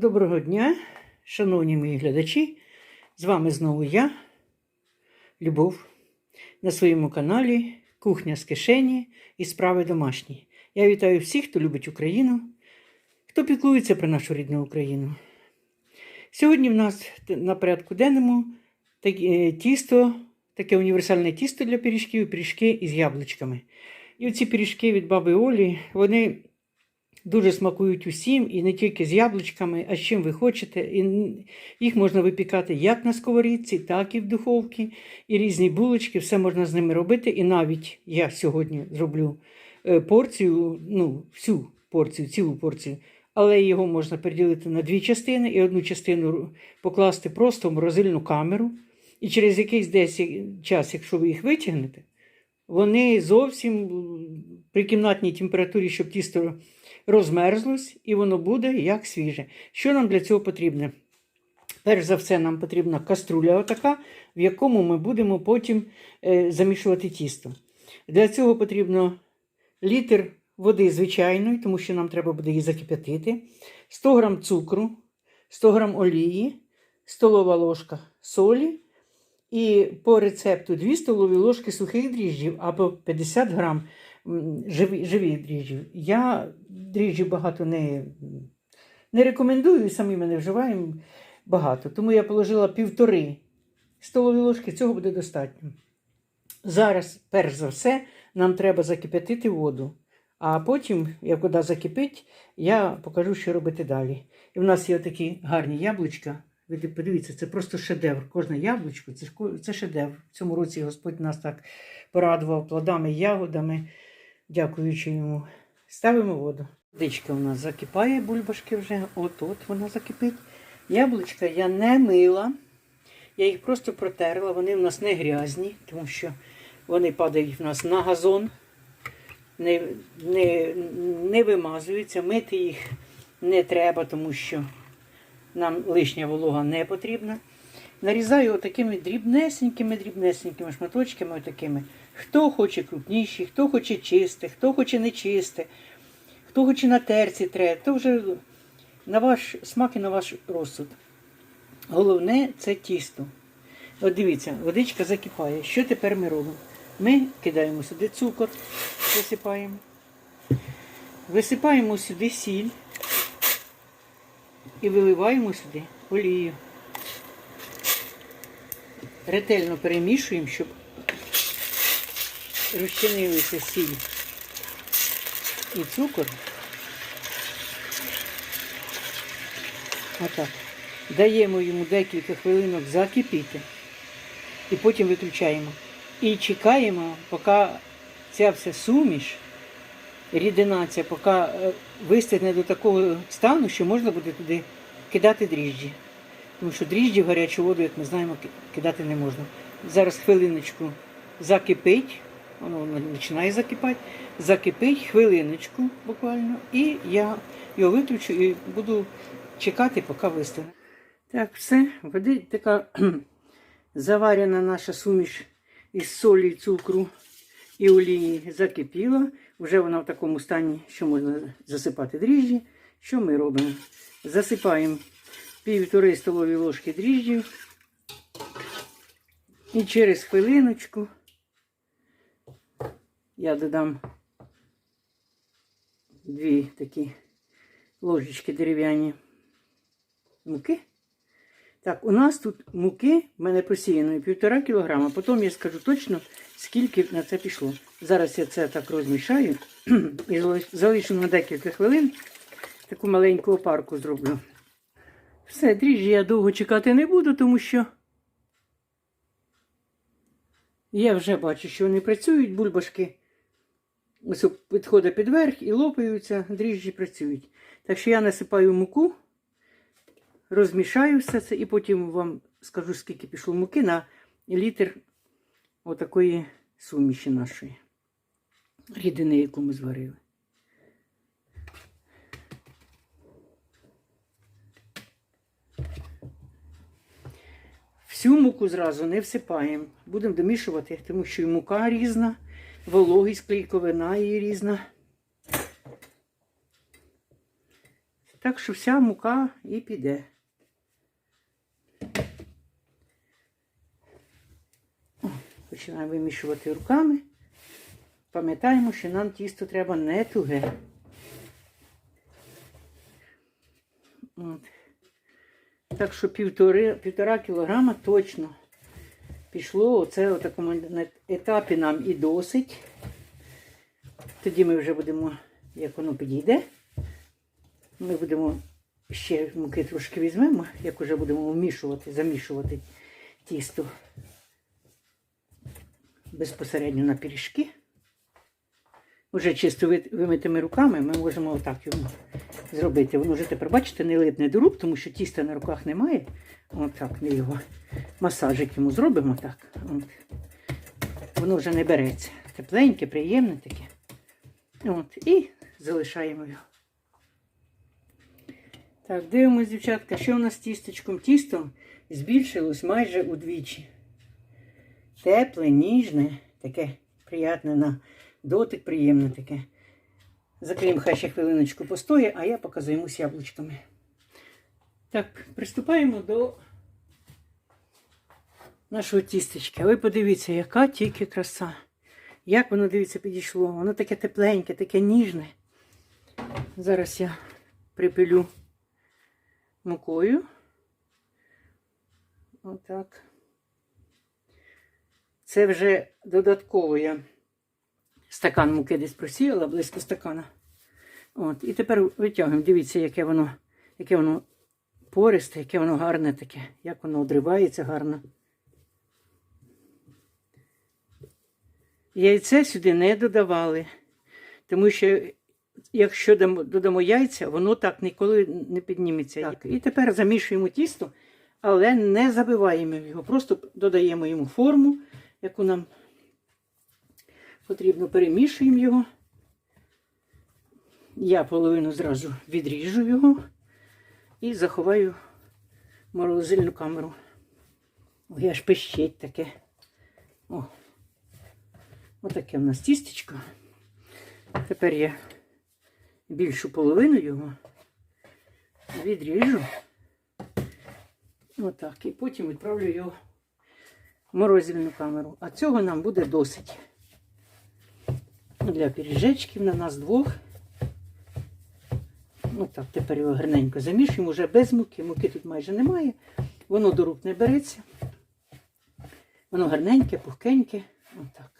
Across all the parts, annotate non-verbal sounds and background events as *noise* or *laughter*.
Доброго дня, шановні мої глядачі. З вами знову я, Любов, на своєму каналі Кухня з кишені і справи домашні. Я вітаю всіх, хто любить Україну, хто піклується про нашу рідну Україну. Сьогодні в нас на порядку денному е, тісто, таке універсальне тісто для пиріжків, пиріжки із яблучками. І оці пиріжки від баби Олі, вони дуже смакують усім, і не тільки з яблучками, а з чим ви хочете. І їх можна випікати як на сковорідці, так і в духовці, і різні булочки, все можна з ними робити. І навіть я сьогодні зроблю е, порцію, ну, всю порцію, цілу порцію. Але його можна поділити на дві частини і одну частину покласти просто в морозильну камеру. І через якийсь десь час, якщо ви їх витягнете, вони зовсім при кімнатній температурі, щоб тісто розмерзлось, і воно буде як свіже. Що нам для цього потрібно? Перш за все, нам потрібна каструля, отака, в якому ми будемо потім е, замішувати тісто. Для цього потрібно літр води звичайної, тому що нам треба буде її закип'ятити, 100 г цукру, 100 г олії, столова ложка солі. І по рецепту 2 столові ложки сухих дріжджів або 50 грам живі, живі дріжджів. Я дріжджів багато не, не рекомендую, самі ми не вживаємо багато. Тому я положила півтори столові ложки, цього буде достатньо. Зараз, перш за все, нам треба закип'ятити воду. А потім, як вода закипить, я покажу, що робити далі. І в нас є такі гарні яблучка. Ви подивіться, це просто шедевр. Кожне яблучко це шедевр. В цьому році Господь нас так порадував плодами, ягодами, дякуючи йому. Ставимо воду. Водичка у нас закипає, бульбашки вже. От-от вона закипить. Яблучка я не мила. Я їх просто протерла, вони в нас не грязні, тому що вони падають в нас на газон, не, не, не вимазуються. Мити їх не треба, тому що нам лишня волога не потрібна. Нарізаю отакими дрібнесенькими, дрібнесенькими шматочками. Отакими. Хто хоче крупніші, хто хоче чисте, хто хоче не чисте, хто хоче на терці тре, то вже на ваш смак і на ваш розсуд. Головне це тісто. От дивіться, водичка закипає. Що тепер ми робимо? Ми кидаємо сюди цукор, висипаємо. Висипаємо сюди сіль і виливаємо сюди олію. Ретельно перемішуємо, щоб розчинилися сіль і цукор. Отак. Даємо йому декілька хвилинок закипіти і потім виключаємо. І чекаємо, поки ця вся суміш, рідина ця, поки е, вистигне до такого стану, що можна буде туди кидати дріжджі. Тому що дріжджі в гарячу воду, як ми знаємо, кидати не можна. Зараз хвилиночку закипить, воно починає закипати, закипить хвилиночку буквально, і я його виключу і буду чекати, поки вистигне. Так, все, води така *clears throat* заварена наша суміш із солі, цукру і олії закипіла. Вже вона в такому стані, що можна засипати дріжджі. Що ми робимо? Засипаємо півтори столові ложки дріжджів. І через хвилиночку я додам дві такі ложечки дерев'яні муки. Так, у нас тут муки в мене посіяної півтора кілограма. Потім я скажу точно, скільки на це пішло. Зараз я це так розмішаю і залишу на декілька хвилин. Таку маленьку опарку зроблю. Все, дріжджі я довго чекати не буду, тому що я вже бачу, що вони працюють, бульбашки. Ось підходить під верх і лопаються, дріжджі працюють. Так що я насипаю муку розмішаю все це і потім вам скажу, скільки пішло муки на літр отакої суміші нашої рідини, яку ми зварили. Всю муку зразу не всипаємо. Будемо домішувати, тому що і мука різна, вологість клейковина її різна. Так що вся мука і піде. Починаємо вимішувати руками. Пам'ятаємо, що нам тісто треба не туге. От. Так що півтори, півтора кілограма точно пішло. Оце у такому етапі нам і досить. Тоді ми вже будемо, як воно підійде, ми будемо ще муки трошки візьмемо, як вже будемо вмішувати, замішувати тісто безпосередньо на пиріжки. Уже чисто вимитими руками ми можемо отак йому зробити. Воно вже тепер, бачите, не липне до рук, тому що тіста на руках немає. Отак ми його масажик йому зробимо так. От. Воно вже не береться. Тепленьке, приємне таке. От. І залишаємо його. Так, дивимось, дівчатка, що у нас з тістечком? Тісто збільшилось майже удвічі. Тепле, ніжне, таке приятне на дотик, приємне таке. Закриємо хай ще хвилиночку постоє, а я показую йому яблучками. Так, приступаємо до нашого тістечка. Ви подивіться, яка тільки краса. Як воно, дивіться, підійшло. Воно таке тепленьке, таке ніжне. Зараз я припилю мукою. Отак. Це вже додатково я стакан муки десь просіяла, близько стакана. От. І тепер витягуємо. Дивіться, яке воно, яке воно пористе, яке воно гарне таке, як воно одривається гарно. Яйце сюди не додавали, тому що якщо додамо яйця, воно так ніколи не підніметься. Так. І тепер замішуємо тісто, але не забиваємо його, просто додаємо йому форму, яку нам потрібно, перемішуємо його. Я половину зразу відріжу його і заховаю морозильну камеру. Ой, аж пищить таке. О, отаке в нас тістечко. Тепер я більшу половину його відріжу. Отак. І потім відправлю його в морозильну камеру. А цього нам буде досить. Для пиріжечків на нас двох. Отак, тепер його гарненько замішуємо вже без муки. Муки тут майже немає. Воно до рук не береться. Воно гарненьке, пухкеньке. Отак.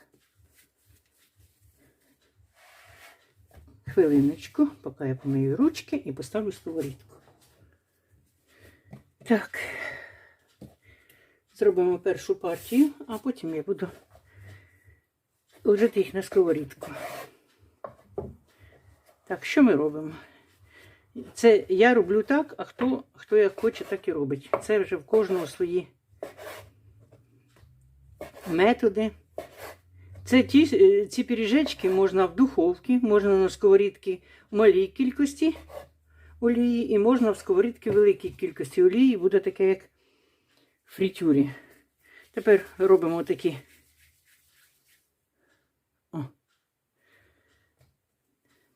Хвилиночку, поки я помию ручки і поставлю сковорідку. Так. Зробимо першу партію, а потім я буду ложити їх на сковорідку. Так, що ми робимо? Це я роблю так, а хто, хто як хоче, так і робить. Це вже в кожного свої методи. Це ті, е, ці пиріжечки можна в духовці, можна на сковорідці в малій кількості олії, і можна в сковорідці в великій кількості олії, буде таке, як в фритюрі. Тепер робимо такі.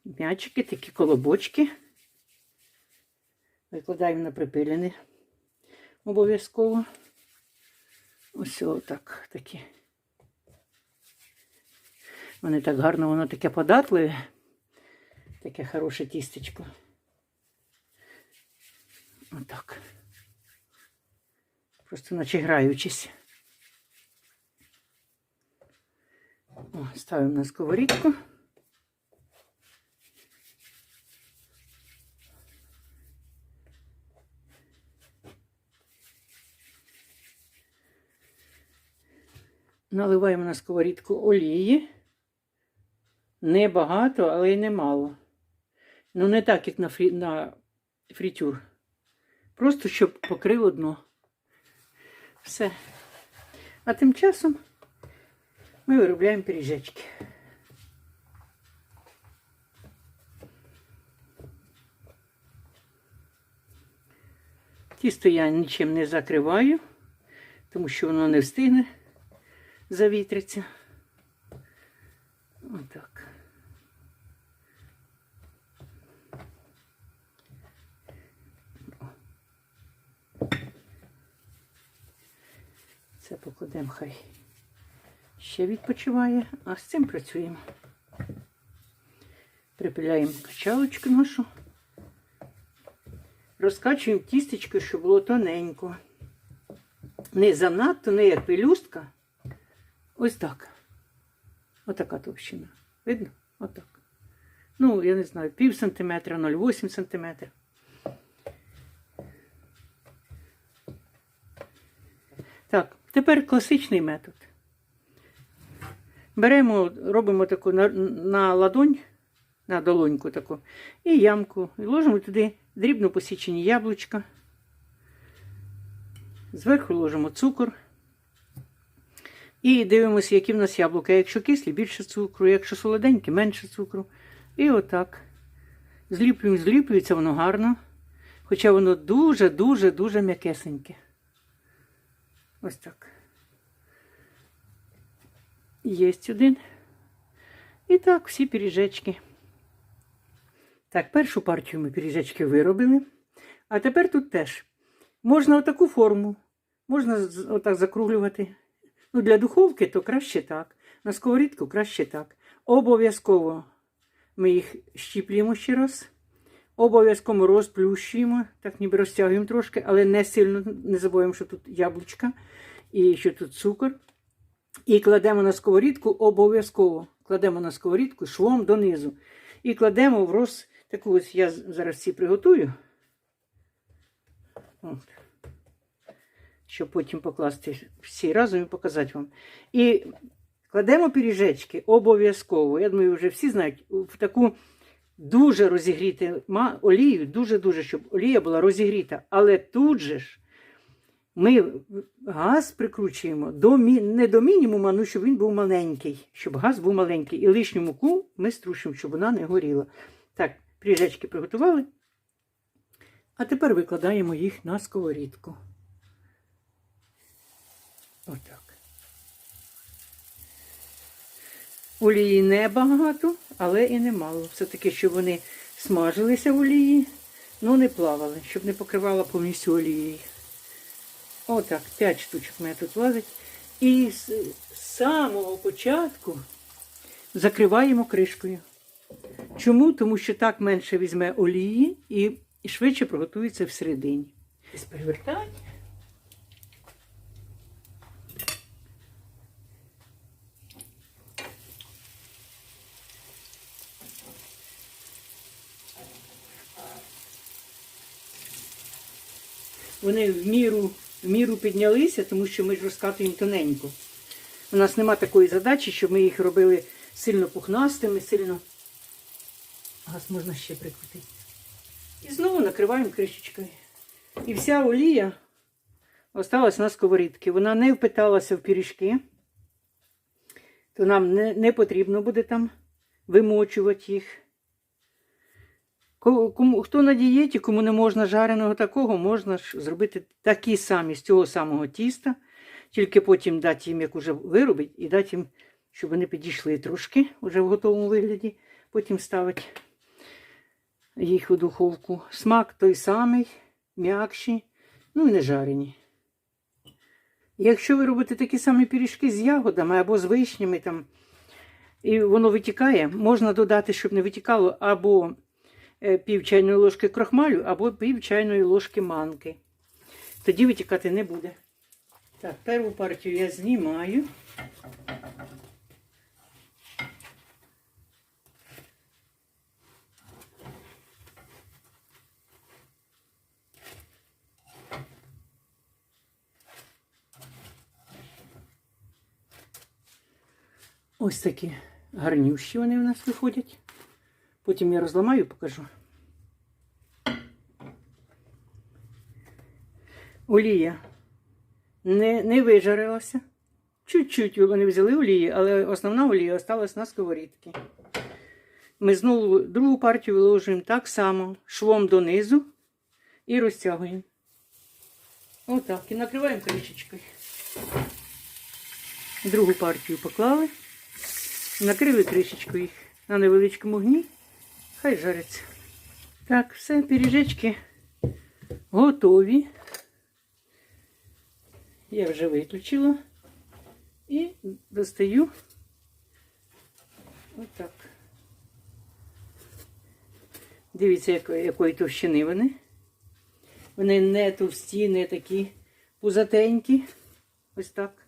М'ячики, такі колобочки. Викладаємо на припилене обов'язково. Ось отак такі. Вони так гарно, воно таке податливе, таке хороше тістечко. Отак. Просто наче граючись. О, ставимо на сковорідку. Наливаємо на сковорідку олії. Не багато, але й не мало. Ну, не так, як на, фрі... на фритюр. Просто щоб покрило дно. Все. А тим часом ми виробляємо пиріжечки. Тісто я нічим не закриваю, тому що воно не встигне завітриться. Отак. Це покладемо хай ще відпочиває, а з цим працюємо. Припиляємо качалочку нашу, розкачуємо тістечко, щоб було тоненько. Не занадто, не як пелюстка, Ось так. Отака товщина. Видно? Отак. Ну, я не знаю, пів сантиметра, 0,8 сантиметра. Так, тепер класичний метод. Беремо, робимо таку на, на ладонь, на долоньку таку, і ямку, і ложимо туди дрібно посічені яблучка. Зверху ложимо цукор. І дивимося, які в нас яблука. Якщо кислі, більше цукру, якщо солоденькі, менше цукру. І отак. Зліплюємо, зліплюється воно гарно. Хоча воно дуже-дуже-дуже м'якесеньке. Ось так. Єсть один. І так, всі пиріжечки. Так, першу партію ми пиріжечки виробили. А тепер тут теж. Можна отаку форму, можна отак закруглювати. Ну, для духовки то краще так. На сковорідку краще так. Обов'язково ми їх щіплюємо ще раз. Обов'язково розплющуємо, так ніби розтягуємо трошки, але не сильно не забуваємо, що тут яблучка і що тут цукор. І кладемо на сковорідку обов'язково. Кладемо на сковорідку швом донизу. І кладемо в роз. Таку ось я зараз всі приготую. От. Щоб потім покласти всі разом і показати вам. І кладемо пиріжечки обов'язково. Я думаю, вже всі знають, в таку дуже розігріти олію, дуже-дуже, щоб олія була розігріта. Але тут же ж ми газ прикручуємо до, не до мінімуму, ну щоб він був маленький, щоб газ був маленький. І лишню муку ми струшимо, щоб вона не горіла. Так, пиріжечки приготували. А тепер викладаємо їх на сковорідку. Отак. Олії небагато, але і немало. Все-таки, щоб вони смажилися в олії, ну не плавали, щоб не покривала повністю олією. Отак, 5 штучок мене тут влазить. І з самого початку закриваємо кришкою. Чому? Тому що так менше візьме олії і, швидше приготується всередині. Ось Вони в міру, в міру піднялися, тому що ми ж розкатуємо тоненько. У нас нема такої задачі, щоб ми їх робили сильно пухнастими, сильно. Газ можна ще прикрутити. І знову накриваємо кришечкою. І вся олія осталась на сковорідці. Вона не впиталася в пиріжки, то нам не, не потрібно буде там вимочувати їх. Ко- Кому, хто на дієті, кому не можна жареного такого, можна ж зробити такі самі з цього самого тіста, тільки потім дати їм, як уже виробить, і дати їм, щоб вони підійшли трошки вже в готовому вигляді. Потім ставити їх у духовку. Смак той самий, м'якші, ну і не жарені. Якщо ви робите такі самі пиріжки з ягодами або з вишнями, там, і воно витікає, можна додати, щоб не витікало, або пів чайної ложки крохмалю, або пів чайної ложки манки. Тоді витікати не буде. Так, першу партію я знімаю. Ось такі гарнющі вони в нас виходять. Потім я розламаю покажу. Олія не, не вижарилася. Чуть-чуть вони взяли олії, але основна олія осталась на сковорідці. Ми знову другу партію виложуємо так само, швом донизу і розтягуємо. Отак. І накриваємо кришечкою. Другу партію поклали. Накрили кришечку їх на невеличкому огні. Хай жариться. Так, все, пиріжечки готові. я вже виключила і достаю отак. Дивіться, якої, якої товщини вони. Вони не товсті, не такі пузатенькі. Ось так.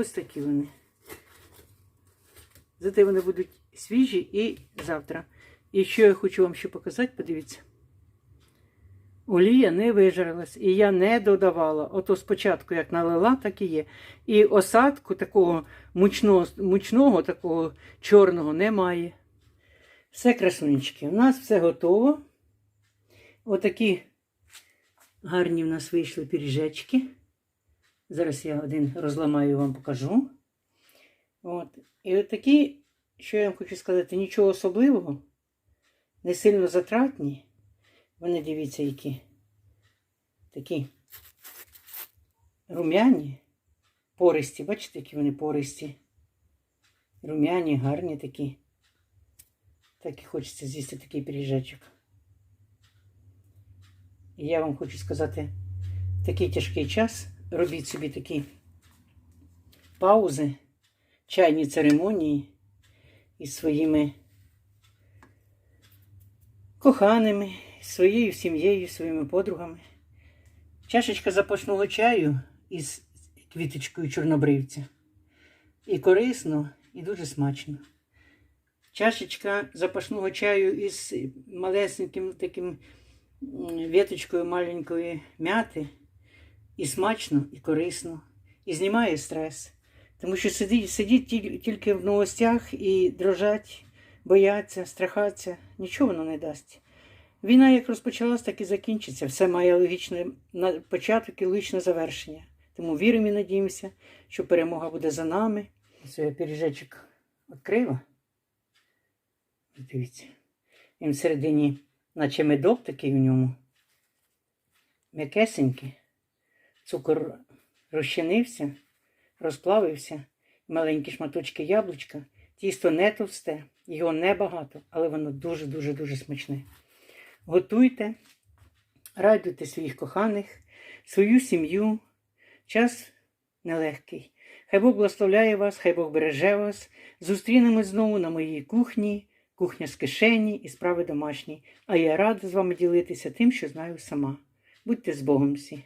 Ось такі вони. Зате вони будуть свіжі і завтра. І що я хочу вам ще показати, подивіться. Олія не вижарилась, і я не додавала. Ото спочатку, як налила, так і є. І осадку такого мучного, мучного такого чорного немає. Все красунечки. У нас все готово. Отакі гарні в нас вийшли пиріжечки. Зараз я один розламаю вам покажу. От. І от такі, що я вам хочу сказати, нічого особливого, не сильно затратні. Вони дивіться, які такі рум'яні, пористі. Бачите, які вони пористі. Рум'яні, гарні такі. Так і хочеться з'їсти такий пиріжечок. І я вам хочу сказати, такий тяжкий час робіть собі такі паузи, чайні церемонії із своїми коханими, своєю сім'єю, своїми подругами. Чашечка запашного чаю із квіточкою чорнобривця. І корисно, і дуже смачно. Чашечка запашного чаю із малесеньким таким віточкою маленької м'яти. І смачно, і корисно, і знімає стрес. Тому що сидіть, сидіть тільки в новостях і дрожать, бояться, страхаться, нічого воно не дасть. Війна як розпочалась, так і закінчиться. Все має логічний на- початок і логічне завершення. Тому віримо і надіємося, що перемога буде за нами. Ось я пиріжечок відкрила. Дивіться. Він всередині, наче медок такий в ньому. М'якесенький. Цукор розчинився, розплавився. Маленькі шматочки яблучка. Тісто не товсте, його небагато, але воно дуже-дуже дуже смачне. Готуйте, радуйте своїх коханих, свою сім'ю. Час нелегкий. Хай Бог благословляє вас, хай Бог береже вас. Зустрінемось знову на моїй кухні, кухня з кишені і справи домашні. А я рада з вами ділитися тим, що знаю сама. Будьте з Богом всі.